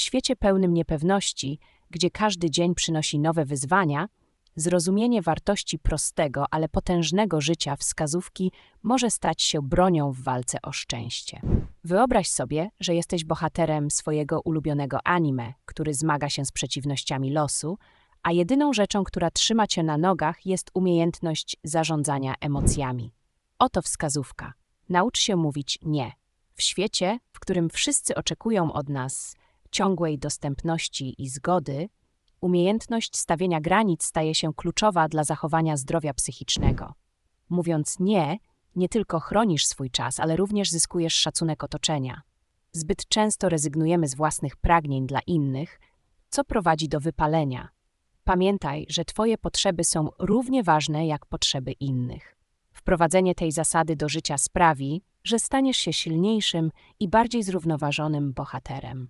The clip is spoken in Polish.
świecie pełnym niepewności, gdzie każdy dzień przynosi nowe wyzwania, zrozumienie wartości prostego, ale potężnego życia wskazówki może stać się bronią w walce o szczęście. Wyobraź sobie, że jesteś bohaterem swojego ulubionego anime, który zmaga się z przeciwnościami losu, a jedyną rzeczą, która trzyma cię na nogach, jest umiejętność zarządzania emocjami. Oto wskazówka. Naucz się mówić nie. W świecie, w którym wszyscy oczekują od nas ciągłej dostępności i zgody, umiejętność stawienia granic staje się kluczowa dla zachowania zdrowia psychicznego. Mówiąc nie, nie tylko chronisz swój czas, ale również zyskujesz szacunek otoczenia. Zbyt często rezygnujemy z własnych pragnień dla innych, co prowadzi do wypalenia. Pamiętaj, że Twoje potrzeby są równie ważne jak potrzeby innych. Wprowadzenie tej zasady do życia sprawi, że staniesz się silniejszym i bardziej zrównoważonym bohaterem.